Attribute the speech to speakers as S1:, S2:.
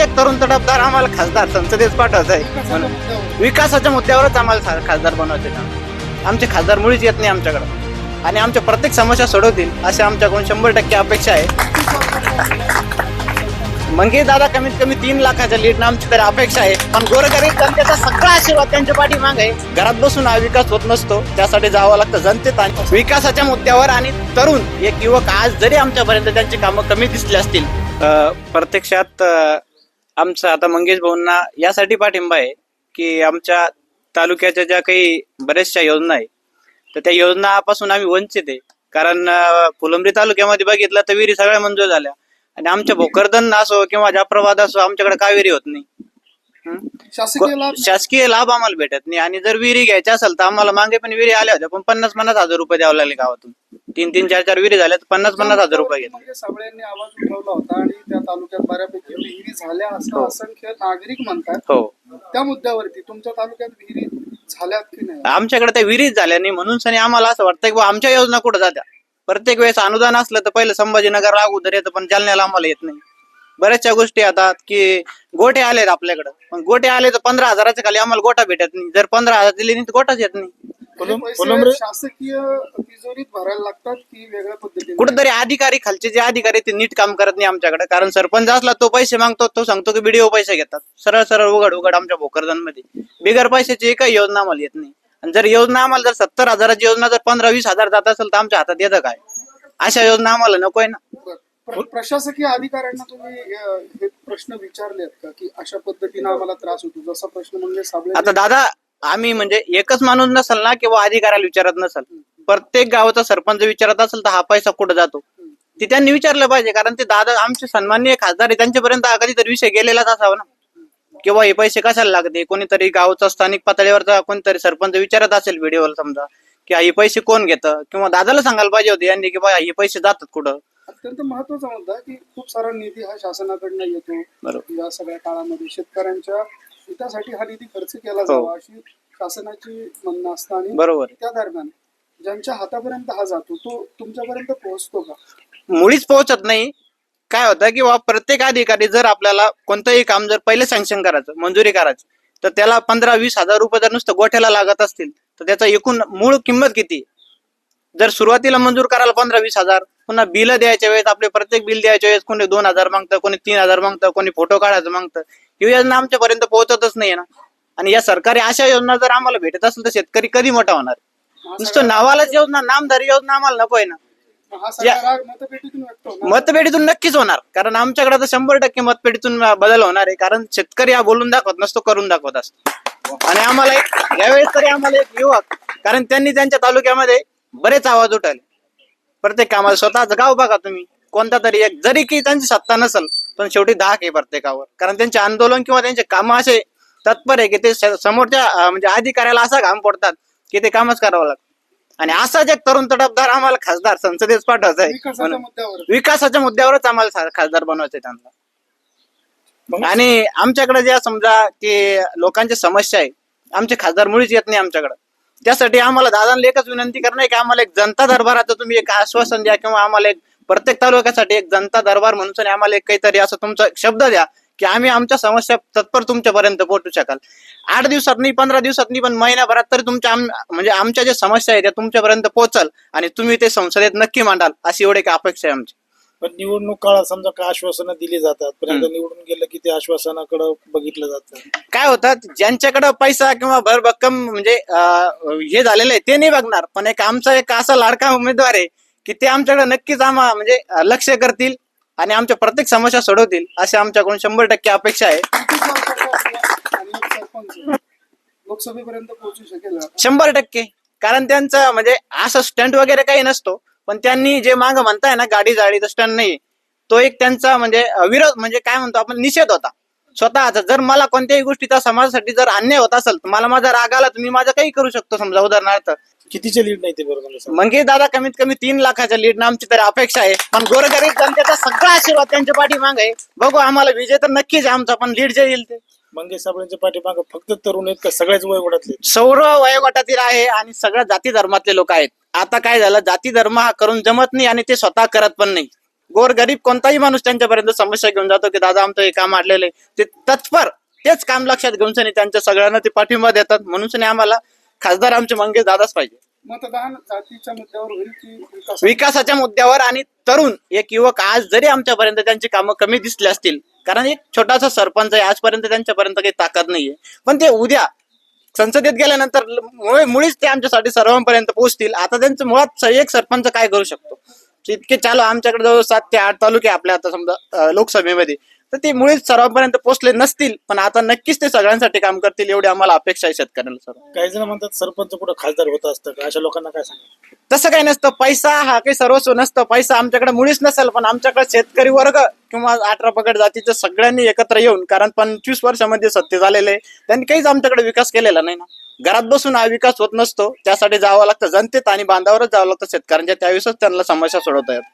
S1: एक तरुण तडफदार आम्हाला खासदार संसदेत पाठवायचं आहे म्हणून विकासाच्या मुद्द्यावरच आम्हाला खासदार बनवायचे आमचे खासदार मुळीच येत नाही आमच्याकडे. आणि आमच्या प्रत्येक समस्या सोडवतील असे आमच्याकडून शंभर टक्के अपेक्षा आहे. मंगे दादा कमीत कमी तीन लाखाच्या लीड आमची तरी अपेक्षा आहे. पण गोरगरीब जनतेचा सगळा आशीर्वाद त्यांच्या पाठीमाग आहे. घरात बसून हा विकास होत नसतो. त्यासाठी जावं लागतं जनतेत आणि विकासाच्या मुद्द्यावर आणि तरुण एक युवक आज जरी आमच्यापर्यंत त्यांची कामं कमी दिसली असतील. अं, प्रत्यक्षात आमचं आता मंगेश भाऊंना यासाठी पाठिंबा आहे की आमच्या तालुक्याच्या ज्या काही बऱ्याचशा योजना आहे तर त्या योजनापासून आम्ही वंचित आहे. कारण फुलंब्री तालुक्यामध्ये बघितलं तर विहिरी सगळ्या मंजूर झाल्या. आणि आमच्या भोकरदन असो किंवा जाफराबाद असो आमच्याकडे का विहिरी होत नाही?
S2: शासकीय लाभ?
S1: शासकीय लाभ आम्हाला भेटत नाही. आणि जर विहिरी घ्यायच्या असेल तर आम्हाला मागे पण विहिरी आल्या होत्या पण पन्नास पन्नास हजार रुपये द्यावं लागले गावातून. तीन तीन चार चार विहिरी झाल्या तर पन्नास पन्नास हजार रुपये घेतले
S2: म्हणजे साबळेंनी आवाज उठवला होता आणि त्या तालुक्यात बऱ्यापैकी विहिरी झाल्या असं
S1: हो.
S2: असंख्य नागरिक म्हणतात.
S1: हो.
S2: त्या मुद्द्यावरती तुमच्या तालुक्यात विहिरी झाल्यात की नाही?
S1: आमच्याकडे त्या विहिरीच झाल्या नाही. म्हणून सनी आम्हाला असं वाटतं की आमच्या योजना कुठं जात्या? प्रत्येक वेळेस अनुदान असलं तर पहिलं संभाजीनगर अगोदर येतं पण जालन्याला आम्हाला येत नाही. बऱ्याचशा गोष्टी येतात की गोटे आलेत आपल्याकडं. पण गोटे आले तर पंधरा हजाराच्या खाली आम्हाला गोटा भेटत नाही. जर पंधरा हजार दिले नाही तर गोटाच येत नाही.
S3: फुलंब्री-
S2: शासकीय तिजोरीत भरायला लागतात की वेगळ्या पद्धतीने?
S1: कुठेतरी अधिकारी खालचे जे अधिकारी ते नीट काम करत नाही आमच्याकडे. कारण सरपंच असला तो पैसे मागतो तो सांगतो की बीडीओ पैसे घेतात. सरळ सरळ उघड उघड आमच्या भोकरदनमध्ये बिगर पैशाची एकही योजना आम्हाला येत नाही. आणि जर योजना आम्हाला जर सत्तर हजाराची योजना जर पंधरा वीस हजार जात असेल तर आमच्या हातात येतं काय? अशा योजना आम्हाला नकोय ना.
S2: बरं. प्र- प्रशासकीय अधिकाऱ्यांना तुम्ही अ, हे प्रश्न विचारलेत का की अशा पद्धतीने आम्हाला त्रास होतो? जसा प्रश्न म्हणजे साबळे
S1: आता दादा आम्ही म्हणजे एकच माणूस नसेल ना किंवा अधिकाऱ्याला विचारत नसेल. प्रत्येक गावाचा सरपंच विचारत असेल तर हा पैसा कुठं जातो? ते त्यांनी विचारलं पाहिजे कारण ते दादा आमचे सन्माननीय खासदार आहे त्यांच्यापर्यंत कधीतरी विषय गेलेलाच असावा ना. किंवा हे पैसे कशाला लागते? कोणीतरी गावचा स्थानिक पातळीवरचा कोणीतरी सरपंच विचारत असेल व्हिडिओला समजा की हे पैसे कोण घेतं? किंवा दादाला सांगायला पाहिजे होते यांनी की बा हे पैसे जातात कुठं?
S2: अत्यंत महत्त्वाचा मुद्दा की खूप सारा निधी हा शासनाकडनं येतो. या सगळ्या काळामध्ये शेतकऱ्यांच्या हितासाठी हा निधी खर्च
S1: हो.
S2: केला जावा अशी शासनाची म्हणणं असतं आणि
S1: बरोबर.
S2: त्या दरम्यान ज्यांच्या हातापर्यंत हा जातो तो तुमच्यापर्यंत पोहोचतो का
S1: मुळीच पोहोचत नाही काय होतं की बा प्रत्येक अधिकारी जर आपल्याला कोणतंही काम जर पहिले सँक्शन करायचं मंजुरी करायची तर त्याला पंधरा वीस हजार रुपये जर नुसतं गोठ्याला लागत असतील तर त्याचा एकूण मूळ किंमत किती जर सुरुवातीला मंजूर करायला पंधरा वीस हजार पुन्हा बिल द्यायच्या वेळेस आपले प्रत्येक बिल द्यायच्या वेळेस कोणी दोन हजार मागतं कोणी तीन हजार मागतं कोणी फोटो काढायचं मागतं ही योजना आमच्यापर्यंत पोहोचतच नाही ना. आणि या सरकारी अशा योजना जर आम्हाला भेटत असेल तर शेतकरी कधी मोठा होणार? नुसतं नावालाच योजना नामधारी योजना आम्हाला नको आहे ना. मतपेढीतून नक्कीच होणार. कारण आमच्याकडे तर शंभर टक्के मतपेढीतून बदल होणार आहे. कारण शेतकरी हा बोलून दाखवत नसतो करून दाखवत असतो. आणि आम्हाला एक यावेळेस तरी आम्हाला एक युवक कारण त्यांनी त्यांच्या तालुक्यामध्ये बरेच आवाज उठवले. प्रत्येक कामाला स्वतःच गाव बघा तुम्ही. कोणता तरी एक जरी की त्यांची सत्ता नसेल पण शेवटी धाक आहे प्रत्येकावर. कारण त्यांचे आंदोलन किंवा त्यांचे काम असे तत्पर आहे की ते समोरच्या म्हणजे अधिकाऱ्याला असा घाम पडतात की ते कामच करावं लागतं. आणि असाच एक तरुण तडफदार आम्हाला खासदार संसदेत पाठवायचा आहे.
S2: विकासाच्या
S1: मुद्द्यावरच आम्हाला खासदार बनवायचे त्यांना. आणि आमच्याकडे ज्या समजा की लोकांच्या समस्या आहे आमचे खासदार मुळीच येत नाही आमच्याकडे. त्यासाठी आम्हाला दादांना एकच विनंती करणं की आम्हाला एक जनता दरबाराचं तुम्ही एक आश्वासन द्या किंवा आम्हाला एक प्रत्येक तालुक्यासाठी एक जनता दरबार म्हणून आम्हाला एक काहीतरी असं तुमचा शब्द द्या की आम्ही आमच्या समस्या तत्पर तुमच्यापर्यंत पोहोचू शकाल. आठ दिवसात नाही पंधरा दिवसात नाही पण महिन्याभरात तरी तुमच्या म्हणजे आमच्या ज्या समस्या आहेत त्या तुमच्यापर्यंत पोहोचल आणि तुम्ही ते संसदेत नक्की मांडाल अशी एवढी एक अपेक्षा आहे आमची.
S3: पण निवडणूक काळात समजा काय आश्वासनं दिली जातात पण एकदा निवडून गेलं की ते आश्वासनाकडे बघितलं जातं
S1: काय होतं ज्यांच्याकडे पैसा किंवा भरभक्कम म्हणजे हे झालेलं आहे ते नाही बघणार. पण एक आमचा एक असा लाडका उमेदवार आहे की ते आमच्याकडे नक्कीच आम्हा म्हणजे लक्ष करतील आणि आमच्या प्रत्येक समस्या सोडवतील अशी आमच्याकडून शंभर टक्के अपेक्षा आहे.
S2: लोकसभेपर्यंत पोहोचू शकेल?
S1: शंभर टक्के. कारण त्यांचं म्हणजे असं स्टंट वगैरे काही नसतो. पण त्यांनी जे माग म्हणताय ना गाडी जाळीचा स्टंट नाही. तो एक त्यांचा म्हणजे विरोध म्हणजे काय म्हणतो आपण निषेध होता. स्वतःचा. जर मला कोणत्याही गोष्टीचा समाजासाठी जर अन्याय होत असेल तर मला माझा राग आला तर मी माझं काही करू शकतो समजा उदाहरणार्थ.
S3: कितीचे लीड नाही ते बरोबर सांगा.
S1: मंगे दादा कमीत कमी तीन लाखाच्या लीड आमची तरी अपेक्षा आहे. पण गोरगरीब जनतेचा सगळा आशीर्वाद त्यांच्या पाठीमाग आहे. बघू आम्हाला विजय तर नक्कीच आहे आमचा पण लीड जे येईल ते.
S3: मंगेश साबळेंच्या पाठीमागे फक्त तरुण आहेत का? सगळ्याच वयोगटातले
S1: सौर वयोगटातील आहे आणि सगळ्या जाती धर्मातले लोक आहेत. आता काय झालं? जाती धर्म हा करून जमत नाही आणि ते स्वतः करत पण नाही. गोरगरीब कोणताही माणूस त्यांच्यापर्यंत समस्या घेऊन जातो की दादा आमचं हे काम आडलेलं आहे. ते तत्पर तेच काम लक्षात घेऊन सनी त्यांच्या सगळ्यांना ते पाठिंबा देतात. म्हणून सनी आम्हाला खासदार आमचे मंगेश दादाच पाहिजे.
S2: मतदान जातीच्या मुद्द्यावर होईल की विकास
S1: विकासाच्या मुद्द्यावर आणि तरुण एक युवक आज जरी आमच्यापर्यंत त्यांची कामं कमी दिसली असतील कारण एक छोटासा सरपंच आहे आजपर्यंत त्यांच्यापर्यंत काही ताकद नाहीये. पण ते उद्या संसदेत गेल्यानंतर मुळे मुळीच ते आमच्यासाठी सर्वांपर्यंत पोहोचतील. आता त्यांचं मुळात स- एक सरपंच काय करू शकतो? इतके चालू आमच्याकडे जवळ सात ते आठ तालुके आपल्या आता समजा अं, लोकसभेमध्ये. तर ते मुळीच सर्वांपर्यंत पोहोचले नसतील पण आता नक्कीच ते सगळ्यांसाठी काम करतील एवढी आम्हाला अपेक्षा आहे शेतकऱ्याला सर
S3: काही जण म्हणतात सरपंच कुठं खासदार होत असतं का? अशा लोकांना काय सांगा
S1: तसं काही नसतं पैसा हा काही सर्वस्व नसतं पैसा आमच्याकडे मुळीच नसेल पण आमच्याकडे शेतकरी वर्ग किंवा अठरा पगड जातीच्या सगळ्यांनी एकत्र येऊन कारण पंचवीस वर्षामध्ये सत्य झालेले आहे, त्यांनी काहीच आमच्याकडे विकास केलेला नाही ना. घरात बसून हा विकास होत नसतो त्यासाठी जावं लागतं जनतेत आणि बांधावरच जावं लागतं शेतकऱ्यांच्या त्यावेळेसच त्यांना समस्या सोडवता येतात.